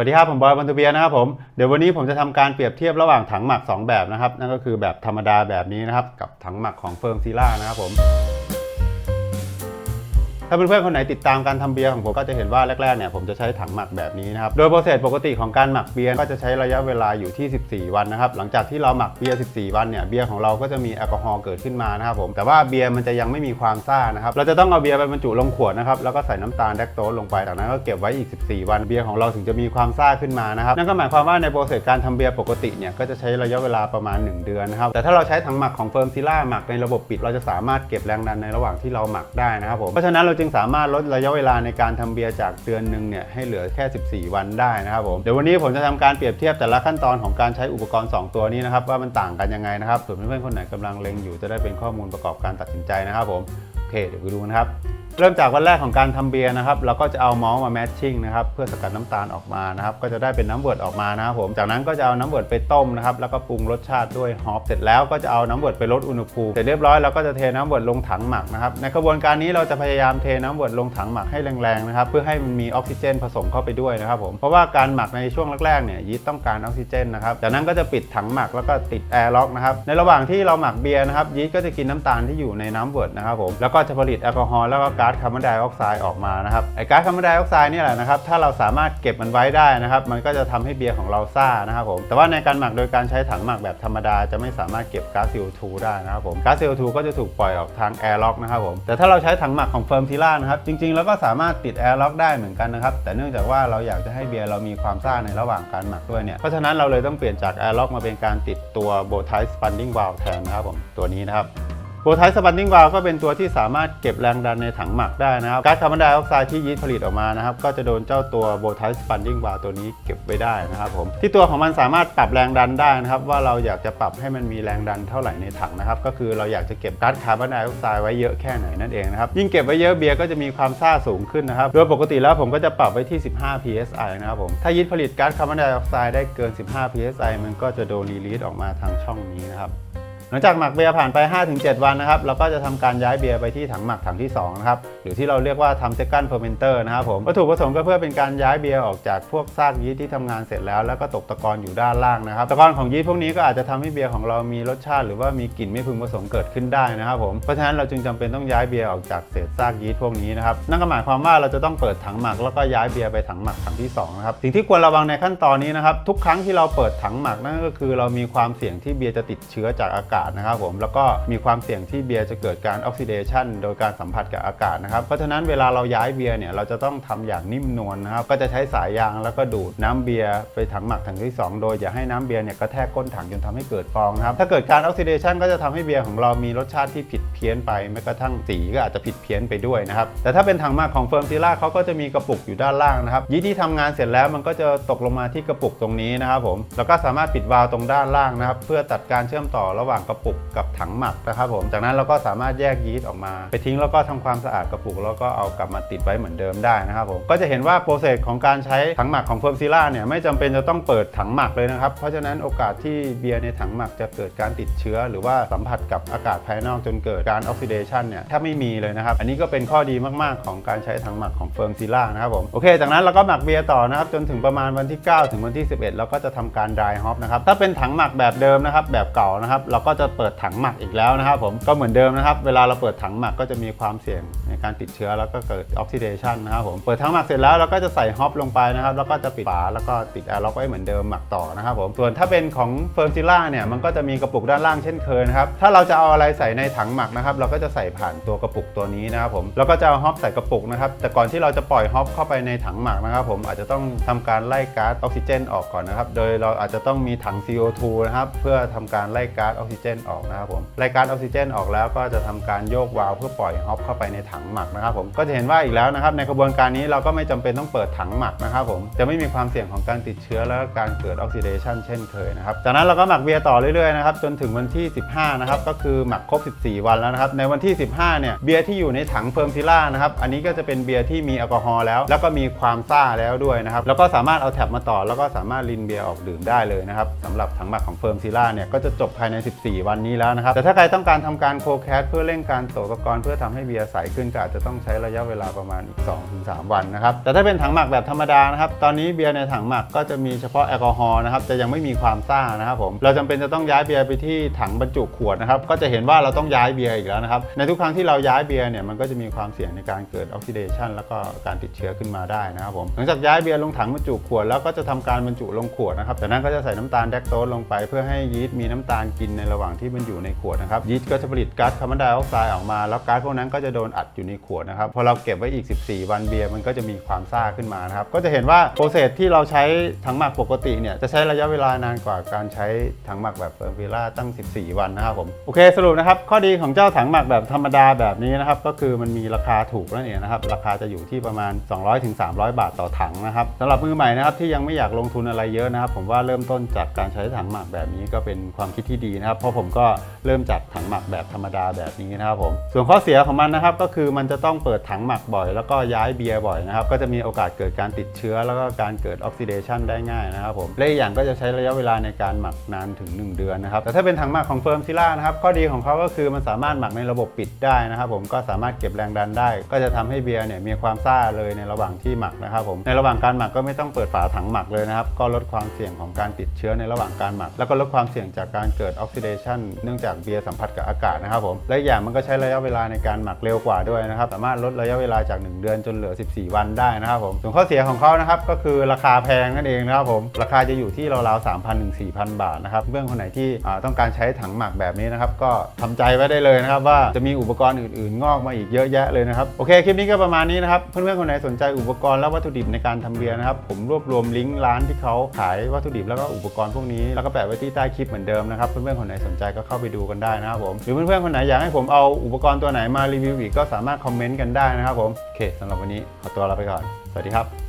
วัสดีครับ ผมบอยบันทุเบียนะครับผมเดี๋ยววันนี้ผมจะทำการเปรียบเทียบระหว่างถังหมัก 2 แบบนะครับ นั่นก็คือแบบธรรมดาแบบนี้นะครับ กับถังหมักของเฟิร์มซีล่านะครับผม ถ้าเพื่อนๆคนไหนติดตามการทำเบียร์ของผมก็จะเห็นว่าแรกๆเนี่ยผมจะใช้ถังหมักแบบนี้นะครับ โดยโปรเซสปกติของการหมักเบียร์ก็จะใช้ระยะเวลาอยู่ที่ 14 วันนะครับ หลังจากที่เราหมักเบียร์ 14 วันเนี่ยเบียร์ของเราก็จะมีแอลกอฮอล์เกิดขึ้นมานะครับผม แต่ว่าเบียร์มันจะยังไม่มีความซ่านะครับ เราจะต้องเอาเบียร์ไปบรรจุลงขวดนะครับแล้วก็ใส่น้ำตาลแดกโตสลงไปจากนั้นก็เก็บไว้อีก 14 วันเบียร์ของเราถึงจะมีความซ่าขึ้นมานะครับนั่นก็หมายความว่าในโปรเซสการทำเบียร์ปกติเนี่ยก็จะใช้ระยะเวลาประมาณ 1 เดือนนะครับแต่ถ้าเราใช้ถังหมักของเฟิร์มซิล่าหมักในระบบปิดเราจะสามารถเก็บแรงดันในระหว่างที่เราหมักได้นะครับผมเพราะฉะนั้นเราจึงสามารถลดระยะเวลาในการทำเบียร์จากเดือนหนึ่งเนี่ยให้เหลือแค่ 14 วันได้นะครับผมเดี๋ยววันนี้ผมจะทำการเปรียบเทียบแต่ละขั้นตอนของการใช้อุปกรณ์ 2 ตัวนี้นะครับว่ามันต่างกันยังไงนะครับส่วนเพื่อนๆคนไหนกำลังเล็งอยู่จะได้เป็นข้อมูลประกอบการตัดสินใจนะครับผมโอเคเดี๋ยวไปดูนะครับ เริ่มจากวันแรกของการทำเบียร์นะครับเราก็จะเอามอลต์มาแมทชิ่งนะครับเพื่อสกัดน้ำตาลออกมานะครับก็จะได้เป็นน้ำเวิร์ดออกมานะครับผมจากนั้นก็จะเอาน้ำเวิร์ดไปต้มนะครับแล้วก็ปรุงรสชาติด้วยฮอปเสร็จแล้วก็จะเอาน้ำเวิร์ดไปลดอุณหภูมิเสร็จเรียบร้อยเราก็จะเทน้ำเวิร์ดลงถังหมักนะครับในกระบวนการนี้เราจะพยายามเทน้ำเวิร์ดลงถังหมักให้แรงๆนะครับเพื่อให้มันมีออกซิเจนผสมเข้าไปด้วยนะครับผมเพราะว่าการหมักในช่วงแรกๆเนี่ยยีสต์ต้องการออกซิเจนนะครับจากนั้นก็จะปิดถังหมักแล้วก็ติดแอร์ล็อกนะครับในระหว่างที่เราหมักเบียร์นะครับยีสต์ก็จะกินน้ำตาลที่อยู่ในน้ำเวิร์ดนะครับผมแล้วก็จะผลิตแอลกอฮอล์แล้วก็กาซคาร์บอนไดออกไซด์ออกมานะครับไอ้ก๊าซคาร์บอนไดออกไซด์นี่แหละนะครับถ้าเราสามารถเก็บมันไว้ได้นะครับมันก็จะทำให้เบียร์ของเราซ่านะครับผมแต่ว่าในการหมักโดยการใช้ถังหมักแบบธรรมดาจะไม่สามารถเก็บก๊าซ CO2 ได้นะครับผมก๊าซ CO2 ก็จะถูกปล่อยออกทางแอร์ล็อกนะครับผมแต่ถ้าเราใช้ถังหมักของเฟิร์มทีล่านะครับจริงๆ แล้วก็สามารถติดแอร์ล็อกได้เหมือนกันนะครับแต่เนื่องจากว่าเราอยากจะให้เบียร์เรามีความซ่าในระหว่างการหมักด้วยเนี่ยเพราะฉะนั้นเราเลยต้องเปลี่ยนจากแอร์ล็อกมาเป็นการติดตัวโบไทสปันดิ้งวาลแทนนะครับผมตัวนี้นะครับ โบไทสปันดิ้งวาลก็เป็นตัวที่สามารถเก็บแรงดันในถังหมักได้นะครับก๊าซคาร์บอนไดออกไซด์ที่ยีสต์ผลิตออกมานะครับก็จะโดนเจ้าตัวโบไทสปันดิ้งวาลตัวนี้เก็บไว้ได้นะครับผมที่ตัวของมันสามารถปรับแรงดันได้นะครับว่าเราอยากจะปรับให้มันมีแรงดันเท่าไหร่ในถังนะครับก็คือเราอยากจะเก็บก๊าซคาร์บอนไดออกไซด์ไว้เยอะแค่ไหนนั่นเองนะครับยิ่งเก็บไว้เยอะเบียร์ก็จะมีความซ่าสูงขึ้นนะครับโดยปกติแล้วผมก็จะปรับไว้ที่ 15 psi นะครับผมถ้ายีสต์ผลิตก๊าซคาร์บอนไดออกไซด์ได้เกิน 15 psi มันก็จะโดนรีลีสออกมาทางช่องนี้นะครับ หลังจากหมักเบียร์ผ่านไป 5-7 วันนะครับเราก็จะทำการย้ายเบียร์ไปที่ถังหมักถังที่2นะครับหรือที่เราเรียกว่าทำ second fermenter นะครับผมวัตถุประสงค์ก็เพื่อเป็นการย้ายเบียร์ออกจากพวกซากยีสต์ที่ทำงานเสร็จแล้ว แล้วก็ตกตะกอนอยู่ด้านล่างนะครับตะกอนของยีสต์พวกนี้ก็อาจจะทำให้เบียร์ของเรามีรสชาติ หรือว่ามีกลิ่นไม่พึงประสงค์เกิดขึ้นได้นะครับผมเพราะฉะนั้นเราจึงจำเป็นต้องย้ายเบียร์ออกจากเศษซากยีสต์พวกนี้นะครับนั่นก็หมายความว่าเราจะต้องเปิดถังหมักแล้วก็ย้ายเบียร์ไปถังหมักถังที่สองนะครับสิ่งที่ควรระวังในขั้นตอนนี้นะครับทุกครั้งที่เราเปิดถังหมักนั่นก็คือ เรามีความเสี่ยงที่เบียร์จะติดเชื้อจากอากาศนะครับผมแล้วก็มีความเสี่ยงที่เบียร์จะเกิดการออกซิเดชันโดยการสัมผัสกับอากาศนะครับเพราะฉะนั้นเวลาเราย้ายเบียร์เนี่ยเราจะต้องทำอย่างนิ่มนวลนะครับก็จะใช้สายยางแล้วก็ดูดน้ำเบียร์ไปถังหมักถังที่สองโดยอย่าให้น้ำเบียร์เนี่ยกระแทกก้นถังจนทำให้เกิดฟองนะครับถ้าเกิดการออกซิเดชันก็จะทำให้เบียร์ของเรามีรสชาติที่ผิด เพี้ยนไปแม้กระทั่งสีก็อาจจะผิดเพี้ยนไปด้วยนะครับแต่ถ้าเป็นถังหมักของเฟิร์มซิล่าเขาก็จะมีกระปุกอยู่ด้านล่างนะครับยีที่ทำงานเสร็จแล้วมันก็จะตกลงมาที่กระปุกตรงนี้นะครับผมแล้วก็สามารถปิดวาล์วตรงด้านล่างนะครับเพื่อตัดการเชื่อมต่อระหว่างกระปุกกับถังหมักนะครับผมจากนั้นเราก็สามารถแยกยีสต์ออกมา ไปทิ้งแล้วก็ทำความสะอาดกระปุกแล้วก็เอากลับมาติดไว้เหมือนเดิมได้นะครับผมก็จะเห็นว่าโปรเซสของการใช้ถังหมักของเฟิร์มซิล่าเนี่ยไม่จำเป็นจะต้องเปิดถังหมักเลยนะครับเพราะฉะนั้นโอกาสที่เบียร์ในถังหมักจะเกิดการติดเชื้อ หรือว่าสัมผัสกับอากาศภายนอกจนเกิดการออกซิเดชันเนี่ยแทบไม่มีเลยนะครับ อันนี้ก็เป็นข้อดีมากๆ ของการใช้ถังหมักของเฟิร์มซิล่านะครับผม โอเค จากนั้นเราก็หมักเบียร์ต่อนะครับ จนถึงประมาณวันที่ 9 ถึงวันที่ 11 เราก็จะทำการดรายฮอปนะครับ ถ้าเป็นถังหมักแบบเดิมนะครับ แบบเก่านะครับ เราก็จะเปิดถังหมักอีกแล้วนะครับผม ก็เหมือนเดิมนะครับ เวลาเราเปิดถังหมักก็จะมีความเสี่ยงในการติดเชื้อแล้วก็เกิดออกซิเดชันนะครับผม เปิดถังหมักเสร็จแล้วเราก็จะใส่ฮอปลงไปนะครับ แล้วก็จะปิดฝาแล้วก็ติดแอร์ล็อกไว้เหมือนเดิมหมักต่อนะครับผม ส่วนถ้าเป็นของเฟิร์มซิล่าเนี่ยมันก็จะมีกระปุกด้านล่างเช่นเคยนะครับถ้าเราจะเอาอะไรใส่ในถังหมักนะครับเราก็จะใส่ผ่านตัวกระปุกตัวนี้นะครับผมแล้วก็จะเอาฮอปใส่กระปุกนะครับแต่ก่อนที่เราจะปล่อยฮอปเข้าไปในถังหมักนะครับผมอาจจะต้องทำการไล่ก๊าซออกซิเจน ออกก่อนนะครับ โดยเราอาจจะต้องมีถัง CO2 นะครับเพื่อทำการไล่ก๊าซออกซิเจน ออกนะครับผมไล่ก๊าซออกซิเจน ออกแล้วก็จะทำการโยกวาล์วเพื่อปล่อยฮอปเข้าไปในถังหมักนะครับผมก็จะเห็นว่าอีกแล้วนะครับในกระบวนการนี้เราก็ไม่จำเป็นต้องเปิดถังหมักนะครับผมจะไม่มีความเสี่ยงของการติดเชื้อและการเกิดออกซิเดชันเช่นเคยนะครับจากนั้นเราก็หมักเบียร์ต่อเรื่อยๆนะครับจนถึงวันที่ 15นะครับก็คือหมักครบ 14 วันแล้วแล้วนะครับในวันที่ 15เนี่ยเบียร์ที่อยู่ในถังเฟิร์มซิล่านะครับอันนี้ก็จะเป็นเบียร์ที่มีแอลกอฮอล์แล้ว แล้วก็มีความซ่าแล้วด้วยนะครับแล้วก็สามารถเอาแท็บมาต่อ แล้วก็สามารถลินเบียร์ออกดื่มได้เลยนะครับสำหรับถังหมักของเฟิร์มซิล่าเนี่ยก็จะจบภายใน 14 วันนี้แล้วนะครับแต่ถ้าใครต้องการทำการโคแคสเพื่อเร่งการโสกกรเพื่อทำให้เบียร์ใสขึ้นก็อาจจะต้องใช้ระยะเวลาประมาณอีก 2-3 วันนะครับแต่ถ้าเป็นถังหมักแบบธรรมดานะครับตอนนี้เบียร์ในถังหมักก็จะมีเฉพาะแอลกอฮอล์นะครับจะยังไม่มีความซ่านะครับผมเราจำเป็นจะต้องย้ายเบียร์ไปที่ถังบรรจุขวดนะครับก็จะเห็นว่าเราต้องย้ายเบียร์อีกแล้วนะครับ ในทุกครั้งที่เราย้ายเบียร์เนี่ยมันก็จะมีความเสี่ยงในการเกิดออกซิเดชันแล้วก็การติดเชื้อขึ้นมาได้นะครับผมหลังจากย้ายเบียร์ลงถังบรรจุขวดแล้วก็จะทำการบรรจุลงขวดนะครับจากนั้นก็จะใส่น้ำตาลแดกโตสลงไป เพื่อให้ยีสต์มีน้ำตาลกินในระหว่างที่มันอยู่ในขวดนะครับยีสต์ก็จะผลิตก๊าซคาร์บอนไดออกไซด์ออกมา แล้วก๊าซพวกนั้นก็จะโดนอัดอยู่ในขวดนะครับพอเราเก็บไว้อีก 14 วันเบียร์มันก็จะมีความซ่าขึ้นมานะครับก็จะเห็นว่าโปรเซสที่เราใช้ถังหมักปกติเนี่ยจะใช้ระยะเวลานานกว่าการใช้ถังหมักแบบเฟิร์มวิล่าตั้ง 14 วันนะครับผมโอเคสรุปนะครับข้อดีของเจ้าถังหมักแบบธรรมดาแบบนี้นะครับ ก็คือมันมีราคาถูกนั่นเองนะครับ ราคาจะอยู่ที่ประมาณ 200-300 บาทต่อถังนะครับสำหรับมือใหม่นะครับที่ยังไม่อยากลงทุนอะไรเยอะนะครับ ผมว่าเริ่มต้นจากการใช้ถังหมักแบบนี้ก็เป็นความคิดที่ดีนะครับ เพราะผมก็เริ่มจากถังหมักแบบธรรมดาแบบนี้นะครับผมส่วนข้อเสียของมันนะครับก็คือมันจะต้องเปิดถังหมักบ่อย แล้วก็ย้ายเบียร์บ่อยนะครับก็จะมีโอกาสเกิดการติดเชื้อ แล้วก็การเกิดออกซิเดชันได้ง่ายนะครับผมและอีกอย่างก็จะใช้ระยะเวลาในการหมักนานถึง 1 เดือนนะครับแต่ถ้าเป็นถังหมักของเฟิร์มซิล่านะครับข้อดีของเขาก็คือมันสามารถหมักในระบบปิดได้นะครับผมก็สามารถเก็บแรงดันได้ ก็จะทำให้เบียร์เนี่ยมีความซ่าเลยในระหว่างที่หมักนะครับผมในระหว่างการหมักก็ไม่ต้องเปิดฝาถังหมักเลยนะครับก็ลดความเสี่ยงของการติดเชื้อในระหว่างการหมัก แล้วก็ลดความเสี่ยงจากการเกิดออกซิเดชันเนื่องจากเบียร์สัมผัสกับอากาศนะครับผมและอย่างมันก็ใช้ระยะเวลาในการหมักเร็วกว่าด้วยนะครับสามารถลดระยะเวลาจาก 1 เดือนจนเหลือ 14 วันได้นะครับผมส่วนข้อเสียของเขานะครับก็คือราคาแพงนั่นเองนะครับผมราคาจะอยู่ที่ราวๆ3,000ถึง4,000 บาทนะครับเพื่อนคนไหนที่ต้องการใช้ถังหมักแบบนี้นะครับก็ทำใจไว้ได้เลยนะครับว่าจะมีอุปกรณ์อื่นๆ งอกมาอีกเยอะแยะเลยนะครับโอเคคลิปนี้ก็ประมาณนี้นะครับเพื่อนๆคนไหนสนใจอุปกรณ์และวัตถุดิบในการทำเบียร์นะครับผมรวบรวมลิงก์ร้านที่เขาขายวัตถุดิบแล้วก็อุปกรณ์พวกนี้แล้วก็แปะไว้ที่ใต้คลิปเหมือนเดิมนะครับเพื่อนๆคนไหนสนใจก็เข้าไปดูกันได้นะครับผมหรือเพื่อนๆคนไหนอยากให้ผมเอาอุปกรณ์ตัวไหนมารีวิวอีกก็สามารถคอมเมนต์กันได้นะครับผมโอเคสำหรับวันนี้ขอตัวลาไปก่อนสวัสดีครับ